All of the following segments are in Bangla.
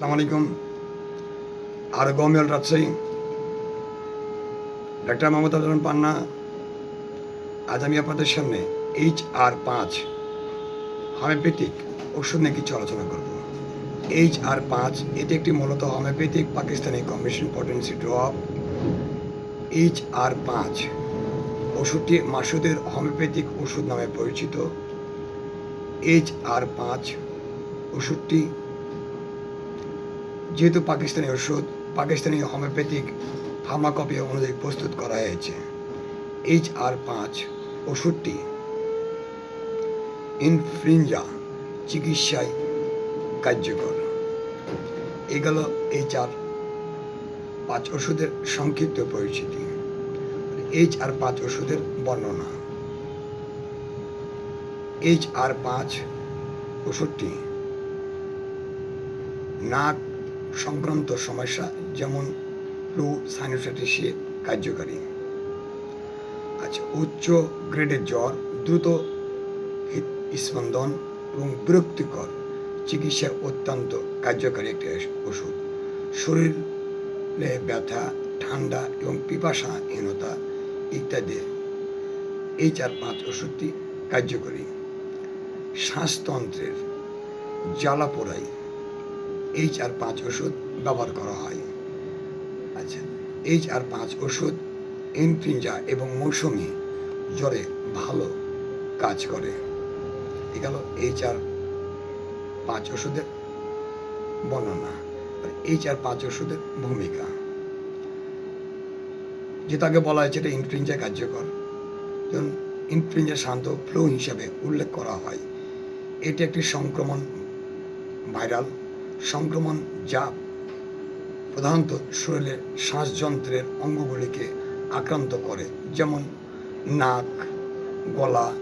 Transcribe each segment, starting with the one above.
আসসালামু আলাইকুম। আর গমেল রাজশাহী। ডাক্তার মোহাম্মদ আজম পান্না। আজ আমি আপনাদের সামনে এইচ আর পাঁচ হোমিওপ্যাথিক ওষুধ নিয়ে কিছু আলোচনা করব। এইচ আর পাঁচ, এটি একটি মূলত homeopathic Pakistani commission potency drop. H R পাঁচ ওষুধটি মাসুদের হোমিওপ্যাথিক ওষুধ নামে পরিচিত। এইচ আর পাঁচ ওষুধটি যেহেতু পাকিস্তানি ওষুধ, পাকিস্তানি হোমিওপ্যাথিক ফার্মাকপি অনুযায়ী প্রস্তুত করা হয়েছে। এইচ আর পাঁচ ওষুধটি ইনফ্লুয়েঞ্জা চিকিৎসায় কার্যকর। এগুলো এইচ আর পাঁচ ওষুধের সংক্ষিপ্ত পরিচিতি। এইচ আর পাঁচ ওষুধের বর্ণনা। এইচ আর পাঁচ ওষুধটি নাক সংক্রান্ত সমস্যা, যেমন ফ্লু সাইনোসাইটিসে কার্যকারী। আচ্ছা উচ্চ গ্রেডের জ্বর, দ্রুত স্পন্দন এবং বিরক্তিকর চিকিৎসা অত্যন্ত কার্যকারী একটি ওষুধ। শরীরে ব্যথা, ঠান্ডা এবং পিপাসাহীনতা ইত্যাদি এই চার পাঁচ ওষুধটি কার্যকরী। শ্বাসতন্ত্রের জ্বালা পোড়াই এইচ আর পাঁচ ওষুধ ব্যবহার করা হয়। আচ্ছা এইচ আর পাঁচ ওষুধ ইনফ্লুয়েঞ্জা এবং মৌসুমি জ্বরে ভালো কাজ করে। এ গেল এইচ আর পাঁচ ওষুধের বর্ণনা। আর এইচ আর পাঁচ ওষুধের ভূমিকা। যেটাকে বলা হয়েছে, এটা ইনফ্লুয়েঞ্জা কার্যকর। যেমন ইনফ্লুয়েঞ্জা শান্ত ফ্লু হিসাবে উল্লেখ করা হয়। এটি একটি সংক্রমণ ভাইরাল সংক্রমণ যা প্রধানত শরীরের শ্বাসযন্ত্রের অঙ্গগুলিকে আক্রান্ত করে, যেমন নাক, গলা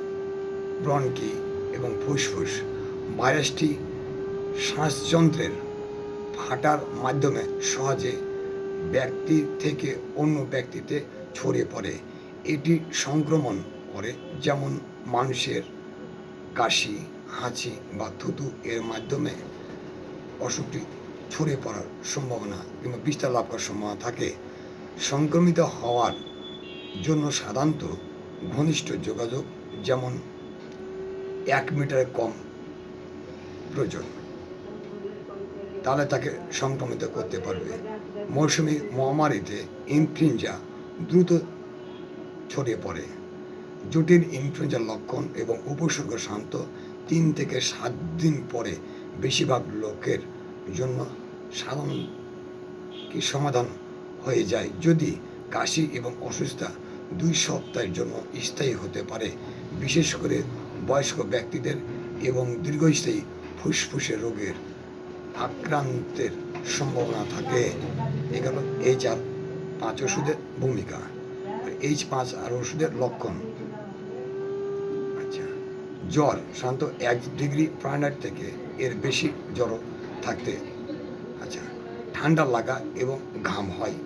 ব্রনকি এবং ফুসফুস। ভাইরাসটি শ্বাসযন্ত্রের ফাটার মাধ্যমে সহজে ব্যক্তি থেকে অন্য ব্যক্তিতে ছড়িয়ে পড়ে। এটি সংক্রমণ করে, যেমন মানুষের কাশি, হাঁচি বা থুতু এর মাধ্যমে অসুখটি ছড়িয়ে পড়ার সম্ভাবনা কিংবা বিস্তার লাভ করার সম্ভাবনা থাকে। সংক্রমিত হওয়ার জন্য সাধারণত ঘনিষ্ঠ যোগাযোগ যেমন এক মিটারের কম প্রয়োজন। তাহলে তাকে সংক্রমিত করতে পারবে। মৌসুমি মহামারীতে ইনফ্লুয়েঞ্জা দ্রুত ছড়িয়ে পড়ে। জটিল ইনফ্লুয়েঞ্জার লক্ষণ এবং উপসর্গ শান্ত তিন থেকে সাত দিন পরে বেশিরভাগ লোকের জন্য সাধারণ কি সমাধান হয়ে যায় যদি কাশি এবং অসুস্থতা দুই সপ্তাহের জন্য স্থায়ী হতে পারে, বিশেষ করে বয়স্ক ব্যক্তিদের এবং দীর্ঘস্থায়ী ফুসফুসে রোগের আক্রান্তের সম্ভাবনা থাকে। এগুলো এইচ আর পাঁচ ওষুধের ভূমিকা। এইচ পাঁচ আর ওষুধের লক্ষণ। জ্বর সাধারণত এক ডিগ্রি ফারেনহাইট থেকে এর বেশি জ্বর থাকতে আচ্ছা ঠান্ডা লাগা এবং ঘাম হয়,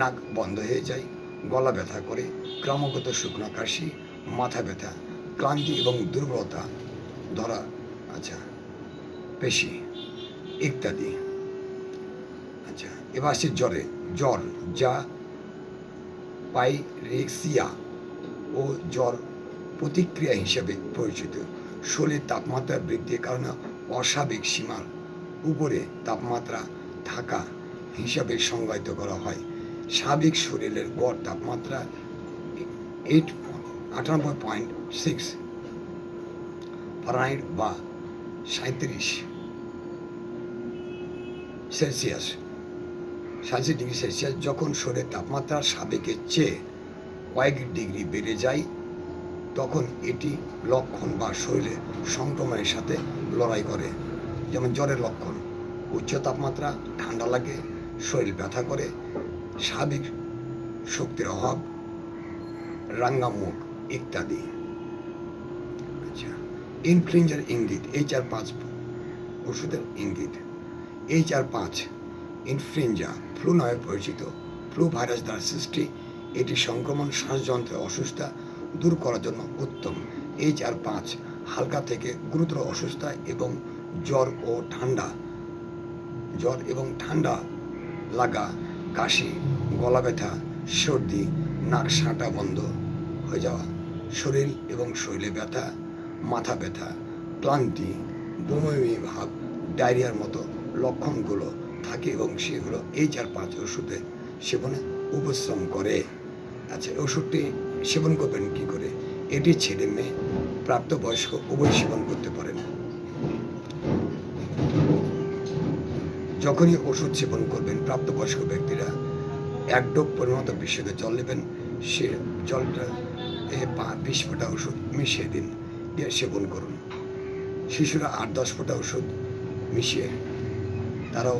নাক বন্ধ হয়ে যায়, গলা ব্যথা করে, ক্রমাগত শুকনো কাশি, মাথা ব্যথা, ক্লান্তি এবং দুর্বলতা ধরা আচ্ছা পেশি ইত্যাদি। আচ্ছা এবার আসছে জ্বরে। জ্বর যা পাইরেক্সিয়া ও জ্বর প্রতিক্রিয়া হিসেবে পরিচিত। শরীরের তাপমাত্রা বৃদ্ধির কারণে অস্বাভাবিক সীমার উপরে তাপমাত্রা থাকা হিসাবে সংজ্ঞায়িত করা হয়। স্বাভাবিক শরীরের গড় তাপমাত্রা এইট আটানব্বই পয়েন্ট সিক্স ফারেনহাইট বা সাঁত্রিশ সেলসিয়াস সাতশো ডিগ্রি সেলসিয়াস। যখন শরীরের তাপমাত্রা সাবেকের চেয়ে কয়েক ডিগ্রি বেড়ে যায় তখন এটি লক্ষণ বা শরীরে সংক্রমণের সাথে লড়াই করে। যেমন জ্বরের লক্ষণ, উচ্চ তাপমাত্রা, ঠান্ডা লাগে, শরীর ব্যথা করে, স্বাভাবিক শক্তির অভাব রাঙ্গা মুখ ইত্যাদি। আচ্ছা ইনফ্লুয়েঞ্জার ইঙ্গিত এইচ আর পাঁচ ওষুধের ইঙ্গিত। এইচ আর পাঁচ ইনফ্লুয়েঞ্জা ফ্লু নামে পরিচিত। ফ্লু ভাইরাস দ্বারা সৃষ্টি, এটি সংক্রমণ শ্বাসযন্ত্রের অসুস্থতা দূর করার জন্য উত্তম। এইচ আর পাঁচ, হালকা থেকে গুরুতর অসুস্থতা এবং জ্বর ও ঠান্ডা। জ্বর এবং ঠান্ডা লাগা, কাশি, গলা ব্যথা, সর্দি, নাক সাঁটা বন্ধ হয়ে যাওয়া, শরীর এবং শরীরে ব্যথা, মাথা ব্যথা, ক্লান্তি, বমি ভাব, ডায়রিয়ার মতো লক্ষণগুলো থাকে এবং সেগুলো এই চার পাঁচ ওষুধে সেবনে উপশ্রম করে। আচ্ছা ওষুধটি সেবন করবেন কি করে? এটি ছেলে মেয়ে, প্রাপ্তবয়স্ক উভয় সেবন করতে পারেন। যখনই ওষুধ সেবন করবেন প্রাপ্তবয়স্ক ব্যক্তিরা, এক ডোব পরিণত বিশুদ্ধ জল নেবেন, সে জলটা বিশ ফোঁটা ওষুধ মিশিয়ে দিন, দিয়ে সেবন করুন। শিশুরা আট দশ ফোঁটা ওষুধ মিশিয়ে তারাও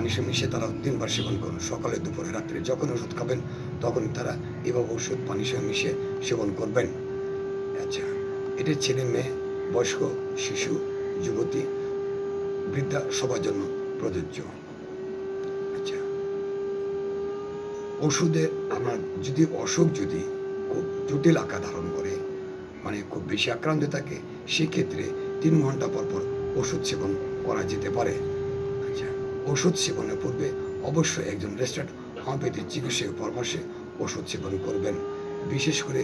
পানির সঙ্গে তারা তিনবার সেবন করুন সকালে দুপুরে রাত্রে যখন ওষুধ খাবেন, তখন তারা এভাবে ওষুধ সঙ্গে মিশিয়ে সেবন করবেন। আচ্ছা এটা ছেলে, মেয়ে, বয়স্ক, শিশু, যুবতী, বৃদ্ধা, সবার জন্য প্রযোজ্য। আচ্ছা ওষুধে আপনার যদি অসুখ যদি খুব জটিল আকার ধারণ করে মানে খুব বেশি আক্রান্ত থাকে, সেক্ষেত্রে তিন ঘণ্টা পর পর ওষুধ সেবন করা যেতে পারে। ওষুধ সেবনের পূর্বে অবশ্যই একজন রেজিস্টার্ড হোমিওপ্যাথি চিকিৎসকের পরামর্শে ওষুধ সেবন করবেন। বিশেষ করে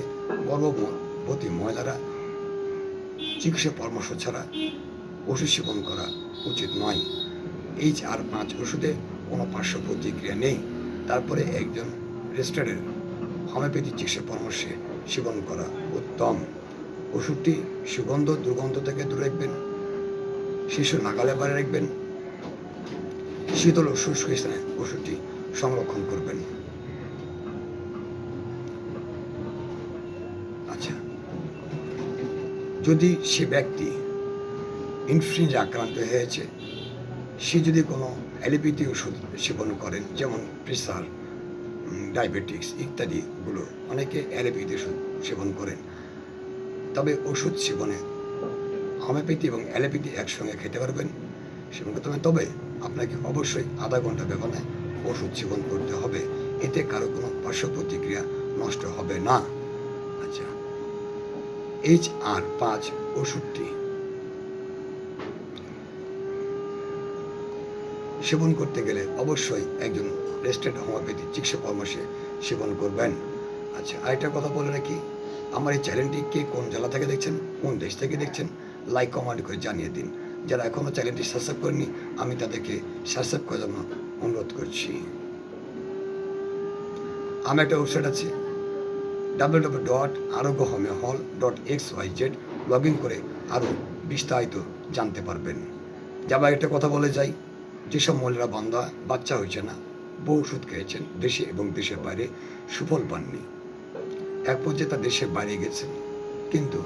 গর্ভবতী মহিলারা চিকিৎসা পরামর্শ ছাড়া ওষুধ সেবন করা উচিত নয়। এইচ আর পাঁচ ওষুধে কোনো পার্শ্ব প্রতিক্রিয়া নেই। তারপরে একজন রেজিস্টারের হোমিওপ্যাথি চিকিৎসা পরামর্শে সেবন করা উত্তম। ওষুধটি সুগন্ধ দুর্গন্ধ থেকে দূরে রাখবেন। শিশু নাগালে বাইরে রাখবেন। শীতল ও শুষ্ক স্থানে ওষুধটি সংরক্ষণ করবেন। আচ্ছা যদি সে ব্যক্তি ইনফ্লুয়েঞ্জা আক্রান্ত হয়েছে, সে যদি কোনো অ্যালোপ্যাথি ওষুধ সেবন করেন, যেমন প্রেসার ডায়াবেটিক্স ইত্যাদিগুলো অনেকে অ্যালোপ্যাথি ওষুধ সেবন করেন। তবে ওষুধ সেবনে হোমিওপ্যাথি এবং অ্যালোপ্যাথি একসঙ্গে খেতে পারবেন। করতে হবে তবে আপনাকে অবশ্যই আধা ঘণ্টা ব্যবধানে ওষুধ সেবন করতে হবে। এতে কারও কোনো পার্শ্ব প্রতিক্রিয়া নষ্ট হবে না। আচ্ছা এইচ আর পাঁচ ওষুধটি সেবন করতে গেলে অবশ্যই একজন রেস্টেড হোমিওপ্যাথি চিকিৎসা পরামর্শে সেবন করবেন। আচ্ছা আরেকটা কথা বলে রাখি, আমার এই চ্যানেলটি কে কোন জেলা থেকে দেখছেন, কোন দেশ থেকে দেখছেন লাইক কমেন্ট করে জানিয়ে দিন। যারা এখনও চ্যানেলটি সাবস্ক্রাইব করেনি, আমি তাদেরকে সাবস্ক্রাইব করার জন্য অনুরোধ করছি। আমার একটা ওয়েবসাইট আছে W W dot Arogya homeo hall dot X Y Z log in করে আরও বিস্তারিত জানতে পারবেন। যাবার একটা কথা বলে যাই, যেসব মহিলারা বান্ধা বাচ্চা হয়েছে না বহু ওষুধ খেয়েছেন, দেশে এবং দেশের বাইরে সুফল পাননি। এক পর্যায়ে তা দেশের বাইরে গেছেন কিন্তু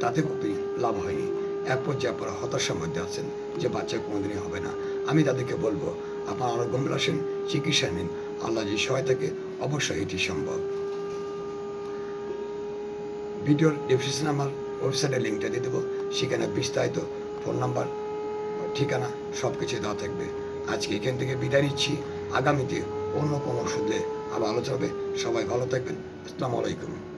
তাতে খুবই লাভ হয়নি। এক পর্যায়ে আপনারা হতাশার মধ্যে আছেন যে বাচ্চা কোনোদিনই হবে না, আমি তাদেরকে বলব, আপনারা গম্ভীর আসেন, চিকিৎসা নিন, আল্লাহ যে সহায় থাকে অবশ্যই এটি সম্ভব। ভিডিওর ডিসক্রিপশনে আমার ওয়েবসাইটের লিঙ্কটা দিয়ে দেবো, সেখানে বিস্তারিত ফোন নাম্বার ঠিকানা সব কিছু দেওয়া থাকবে। আজকে এখান থেকে বিদায় নিচ্ছি, আগামীতে অন্য কোনো ওষুধে আবার আলোচনা হবে। সবাই ভালো থাকবেন, আসসালামু আলাইকুম।